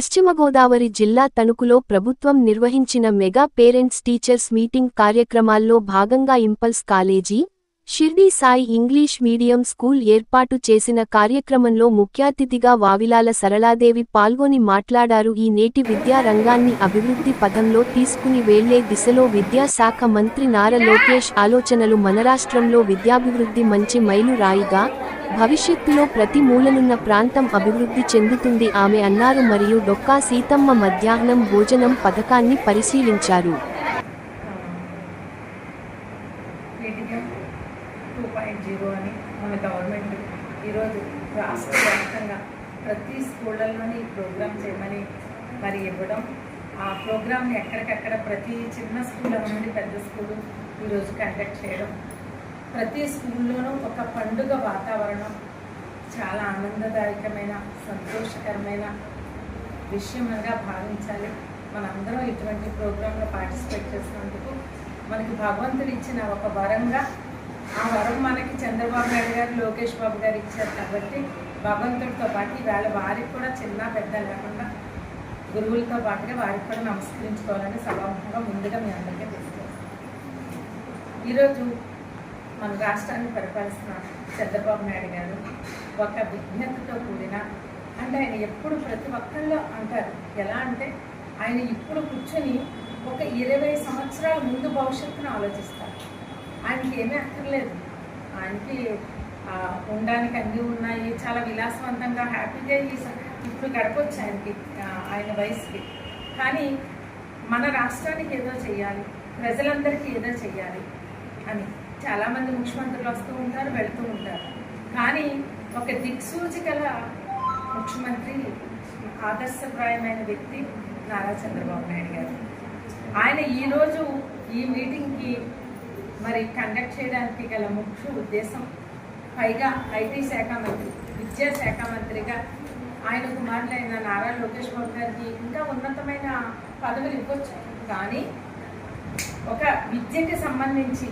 పశ్చిమ గోదావరి జిల్లా తణుకులో ప్రభుత్వం నిర్వహించిన మెగా పేరెంట్స్ టీచర్స్ మీటింగ్ కార్యక్రమాల్లో భాగంగా impulse college Shirdi Sai English medium school ఏర్పాటు చేసిన కార్యక్రమంలో ముఖ్యాతిథిగా వావిలాల సరళాదేవి పాల్గొని మాట్లాడారు. ఈ నేటి విద్యా రంగాన్ని అభివృద్ధి పథంలో తీసుకుని వెళ్ళే దిశలో విద్యాశాఖ మంత్రి నారా లోకేష్ ఆలోచనలు మన రాష్ట్రంలో విద్యాభివృద్ధి మంచి మైలురాయిగా భవిష్యత్తులో ప్రతి మూలనున్న ప్రాంతం అభివృద్ధి చెందుతుంది ఆమె అన్నారు మరియు డొక్కా సీతమ్మ మధ్యాహ్నం భోజనం పథకాన్ని పరిశీలించారు. జీరో అని మన గవర్నమెంట్ ఈరోజు రాష్ట్ర వ్యాప్తంగా ప్రతి స్కూళ్ళల్లోని ఈ ప్రోగ్రామ్ చేయమని మరి ఇవ్వడం ఆ ప్రోగ్రామ్ని ఎక్కడికక్కడ ప్రతి చిన్న స్కూల్ నుండి పెద్ద స్కూలు ఈరోజు కండక్ట్ చేయడం ప్రతి స్కూల్లోనూ ఒక పండుగ వాతావరణం చాలా ఆనందదాయకమైన సంతోషకరమైన విషయంగా భావించాలి. మనందరం ఇటువంటి ప్రోగ్రాంలో పార్టిసిపేట్ చేసినందుకు మనకి భగవంతుడు ఇచ్చిన ఒక వరంగా ఆ వరం మనకి చంద్రబాబు నాయుడు గారు లోకేష్ బాబు గారు ఇచ్చారు కాబట్టి భగవంతుడితో పాటు ఈవేళ వారికి కూడా చిన్న పెద్ద లేకుండా గురువులతో పాటుగా వారికి కూడా నమస్కరించుకోవాలని సభాముఖంగా ముందుగా మీ అందరికీ తెలుసుకోవాలి ఈరోజు మన రాష్ట్రాన్ని పరిపాలిస్తున్న చంద్రబాబు నాయుడు గారు. ఒక విజ్ఞతతో కూడిన అంటే ఆయన ఎప్పుడు ప్రతి ఒక్కళ్ళు అంటారు. ఎలా అంటే ఆయన ఇప్పుడు కూర్చొని ఒక ఇరవై సంవత్సరాల ముందు భవిష్యత్తును ఆలోచిస్తారు. ఆయనకి ఏమీ అక్కర్లేదు ఆయనకి ఉండడానికి అన్నీ ఉన్నాయి. చాలా విలాసవంతంగా హ్యాపీగా ఇప్పుడు గడపచ్చు ఆయనకి ఆయన వయసుకి. కానీ మన రాష్ట్రానికి ఏదో చేయాలి ప్రజలందరికీ ఏదో చేయాలి అని. చాలామంది ముఖ్యమంత్రులు వస్తూ ఉంటారు వెళుతూ ఉంటారు. కానీ ఒక దిక్సూచి గల ముఖ్యమంత్రి ఆదర్శప్రాయమైన వ్యక్తి నారా చంద్రబాబు నాయుడు గారు. ఆయన ఈరోజు ఈ మీటింగ్కి మరి కండక్ట్ చేయడానికి గల ముఖ్య ఉద్దేశం పైగా ఐటీ శాఖ మంత్రి విద్యాశాఖ మంత్రిగా ఆయన కుమారులైన నారా లోకేష్ బాబు గారికి ఇంకా ఉన్నతమైన పదవులు ఇవ్వచ్చు. కానీ ఒక విద్యకి సంబంధించి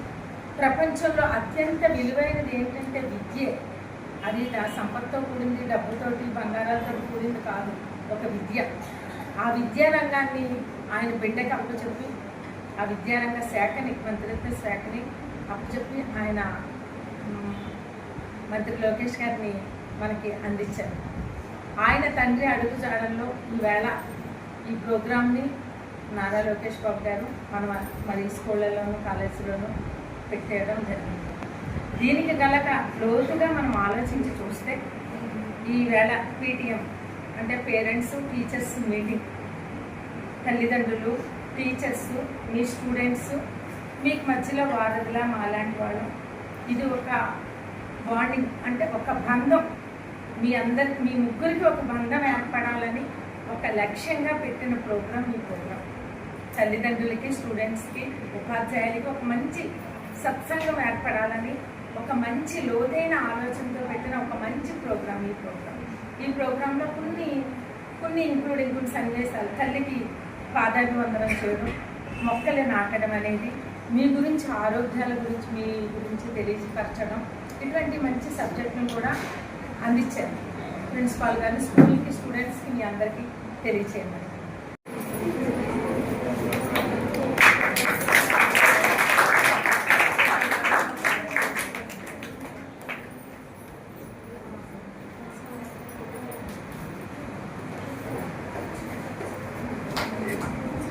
ప్రపంచంలో అత్యంత విలువైనది ఏంటంటే విద్యే. అది సంపత్తో కూడింది డబ్బుతోటి బంగారాలతో కూడింది కాదు ఒక విద్య. ఆ విద్యారంగాన్ని ఆయన బిడ్డకి అప్పచెప్పి ఆ విద్యారంగ శాఖని మంత్రిత్వ శాఖని అప్పచెప్పి ఆయన మంత్రి లోకేష్ గారిని మనకి అందించారు. ఆయన తండ్రి అడుగు జాడల్లో ఈవేళ ఈ ప్రోగ్రామ్ని నారా లోకేష్ బాబు గారు మన మరి స్కూళ్ళలోనూ కాలేజీలోనూ పెట్టేయడం జరిగింది. దీనికి గలక లోతుగా మనం ఆలోచించి చూస్తే ఈవేళ పీటీఎం అంటే పేరెంట్స్ టీచర్స్ మీటింగ్. తల్లిదండ్రులు టీచర్స్ మీ స్టూడెంట్స్ మీకు మధ్యలో వారధిలా మాలాంటి వాళ్ళు. ఇది ఒక బాండింగ్ అంటే ఒక బంధం. మీ అందరి మీ ముగ్గురికి ఒక బంధం ఏర్పడాలని ఒక లక్ష్యంగా పెట్టిన ప్రోగ్రాం ఈ ప్రోగ్రాం తల్లిదండ్రులకి స్టూడెంట్స్కి ఉపాధ్యాయులకి ఒక మంచి సత్సంగం ఏర్పడాలని ఒక మంచి లోతైన ఆలోచనతో పెట్టిన ఒక మంచి ప్రోగ్రాం ఈ ప్రోగ్రాం ఈ ప్రోగ్రాంలో కొన్ని కొన్ని ఇంక్లూడింగ్ కొన్ని సన్నివేశాలు తల్లికి పాదాభివందనం చేయడం మొక్కలు నాటడం అనేది మీ గురించి ఆరోగ్యాల గురించి మీ గురించి తెలియపరచడం. ఇటువంటి మంచి సబ్జెక్టును కూడా అందించారు. ప్రిన్సిపాల్ గారిని స్కూల్కి స్టూడెంట్స్కి మీ అందరికీ తెలియచేయమని.